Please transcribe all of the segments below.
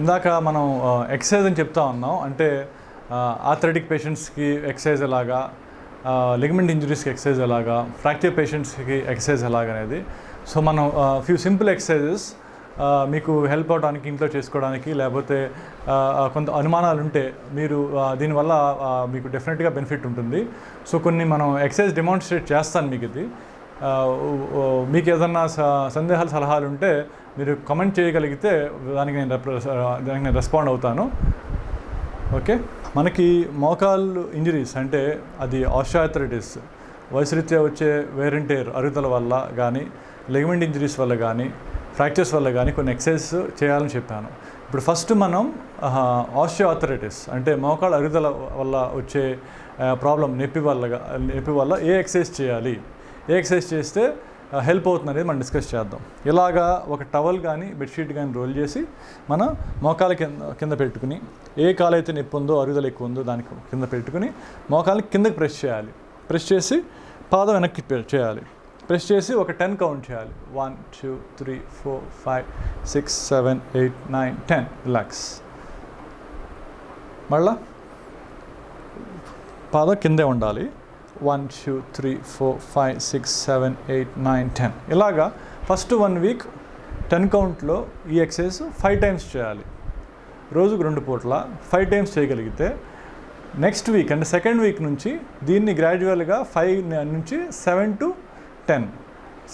ఇందాక మనం ఎక్సర్సైజ్ అని చెప్తా ఉన్నాం. అంటే ఆథ్లెటిక్ పేషెంట్స్కి ఎక్సర్సైజ్ ఎలాగా లిగమెంట్ ఇంజురీస్కి ఎక్సర్సైజ్ ఎలాగా ఫ్రాక్చర్ పేషెంట్స్కి ఎక్సర్సైజ్ ఎలాగా అనేది. సో మనం ఫ్యూ సింపుల్ ఎక్సర్సైజెస్ మీకు హెల్ప్ అవడానికి ఇంట్లో చేసుకోవడానికి లేకపోతే కొంత అనుమానాలు ఉంటే మీరు దీనివల్ల మీకు డెఫినెట్గా బెనిఫిట్ ఉంటుంది. సో కొన్ని మనం ఎక్సర్సైజ్ డెమాన్స్ట్రేట్ చేస్తాను మీకు ఇది. మీకు ఏదన్నా స- సందేహాలు సలహాలు ఉంటే మీరు కమెంట్ చేయగలిగితే దానికి నేను దానికి నేను రెస్పాండ్ అవుతాను. ఓకే? మనకి మోకాళ్ళు ఇంజరీస్ అంటే అది ఆస్ట్రాథరైటిస్ వయసురీత్యా వచ్చే వేరెంటేర్ అరుగుదల వల్ల కానీ లెగమెంట్ ఇంజరీస్ వల్ల కానీ ఫ్రాక్చర్స్ వల్ల కానీ కొన్ని ఎక్సర్సైజ్ చేయాలని చెప్పాను. ఇప్పుడు ఫస్ట్ మనం ఆస్ట్రియోఆథరైటిస్ అంటే మోకాళ్ళ అరుగుదల వల్ల వచ్చే ప్రాబ్లం నొప్పి వల్ల నొప్పి వల్ల ఏ ఎక్సర్సైజ్ చేయాలి? ఎక్సర్సైజ్ చేస్తే హెల్ప్ అవుతుంది అనేది మనం డిస్కస్ చేద్దాం. ఇలాగా ఒక టవల్ కానీ బెడ్షీట్ కానీ రోల్ చేసి మన మోకాల కింద కింద పెట్టుకుని ఏ కాలు అయితే నొప్పి ఉందో అరుగుదల ఎక్కువ ఉందో దానికి కింద పెట్టుకుని మోకాలని కిందకి ప్రెస్ చేయాలి. ప్రెస్ చేసి పాదం వెనక్కి చేయాలి. ప్రెస్ చేసి ఒక టెన్ కౌంట్ చేయాలి. One two three four five six seven eight nine ten. Relax. మళ్ళా పాదం కిందే ఉండాలి. One two three four five six seven eight nine ten ఇలాగా ఫస్ట్ వన్ వీక్ టెన్ కౌంట్లో ఈ ఎక్సర్సైజ్ ఫైవ్ టైమ్స్ చేయాలి. రోజుకు రెండు పూట్ల ఫైవ్ టైమ్స్ చేయగలిగితే నెక్స్ట్ వీక్ అంటే సెకండ్ వీక్ నుంచి దీన్ని గ్రాడ్యువల్గా ఫైవ్ నుంచి seven to ten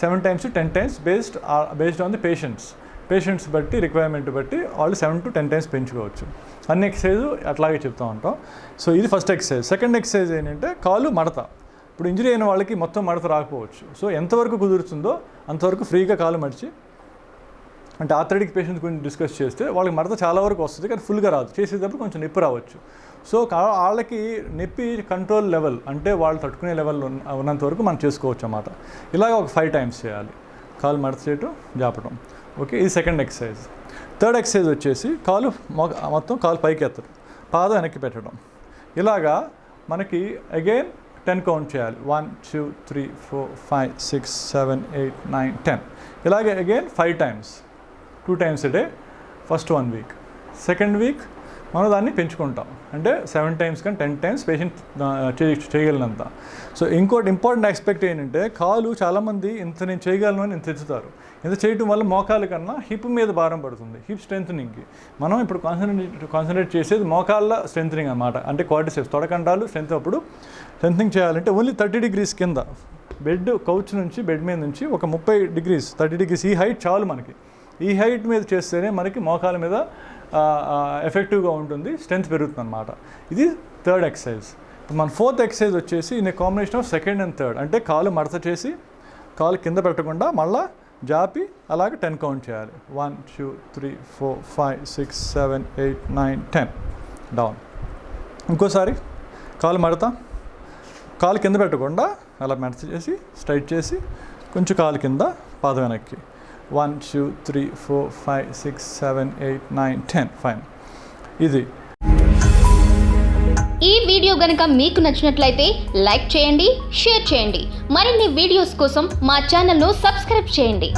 seven times ten times based based on the patients patients బట్టి రిక్వైర్మెంట్ బట్టి వాళ్ళు సెవెన్ టు టెన్ టైమ్స్ పెంచుకోవచ్చు. అన్ని ఎక్సర్సైజ్ అట్లాగే చెప్తూ ఉంటాం. సో ఇది ఫస్ట్ ఎక్సర్సైజ్ సెకండ్ ఎక్సర్సైజ్ ఏంటంటే కాలు మడత. ఇప్పుడు ఇంజరీ అయిన వాళ్ళకి మొత్తం మడత రాకపోవచ్చు. సో ఎంతవరకు కుదురుతుందో అంతవరకు ఫ్రీగా కాలు మడిచి అంటే ఆథరెటిక్ పేషెంట్స్ గురించి డిస్కస్ చేస్తే వాళ్ళకి మడత చాలా వరకు వస్తుంది కానీ ఫుల్గా రాదు. చేసేటప్పుడు కొంచెం నొప్పి రావచ్చు. సో కా- వాళ్ళకి నొప్పి కంట్రోల్ లెవెల్ అంటే వాళ్ళు తట్టుకునే లెవెల్ ఉన్నంత వరకు మనం చేసుకోవచ్చు అన్నమాట. ఇలాగ ఒక ఫైవ్ టైమ్స్ చేయాలి. కాలు మడత చేయటం జాపటం. ఓకే ఇది సెకండ్ ఎక్సర్సైజ్ థర్డ్ ఎక్సర్సైజ్ వచ్చేసి కాలు మొ- మొత్తం కాలు పైకి ఎత్తడం పాదం వెనక్కి పెట్టడం. ఇలాగా మనకి అగైన్ టెన్ కౌంట్ చేయాలి. One two three four five six seven eight nine ten ఇలాగే again five times two times a day first one week second week మనం దాన్ని పెంచుకుంటాం. అంటే సెవెన్ టైమ్స్ కానీ టెన్ టైమ్స్ పేషెంట్ చేయగలిగినంత. సో ఇంకోటి important aspect ఏంటంటే కాలు చాలామంది ఇంత నేను చేయగలను అని ఇంత ఇంత చేయటం వల్ల మోకాలు కన్నా హిప్ మీద భారం పడుతుంది. హిప్ స్ట్రెంథనింగ్కి మనం ఇప్పుడు కాన్సన్ట్రేట్ కాన్సన్ట్రేట్ చేసేది మోకాళ్ళ స్ట్రెంథనింగ్ అనమాట అంటే క్వార్టిసెప్స్ తొడకండాలు స్ట్రెంత్ అప్పుడు స్ట్రెంథనింగ్ చేయాలంటే ఓన్లీ థర్టీ డిగ్రీస్ కింద. బెడ్ కౌచ్ నుంచి బెడ్ మీద నుంచి ఒక ముప్పై డిగ్రీస్ థర్టీ డిగ్రీస్ ఈ హైట్ చాలు మనకి. ఈ హైట్ మీద చేస్తేనే మనకి మోకాల మీద ఎఫెక్టివ్గా ఉంటుంది స్ట్రెంత్ పెరుగుతుంది అనమాట ఇది థర్డ్ ఎక్సర్సైజ్. మన ఫోర్త్ ఎక్సర్సైజ్ వచ్చేసి in combination of second and third. అంటే కాలు మడత చేసి కాలు కింద పెట్టకుండా మళ్ళా జాపి అలాగే టెన్ కౌంట్ చేయాలి. One two three four five six seven eight nine ten. Down. ఇంకోసారి కాలు మడత కాలు కింద పెట్టకుండా అలా మెడత చేసి స్ట్రైట్ చేసి కొంచెం కాలు కింద పాదం వెనక్కి. One two three four five six seven eight nine ten fine ఇది ఈ వీడియో గనుక మీకు నచ్చినట్లయితే లైక్ చేయండి షేర్ చేయండి. మరిన్ని వీడియోస్ కోసం మా ఛానల్ను సబ్స్క్రైబ్ చేయండి.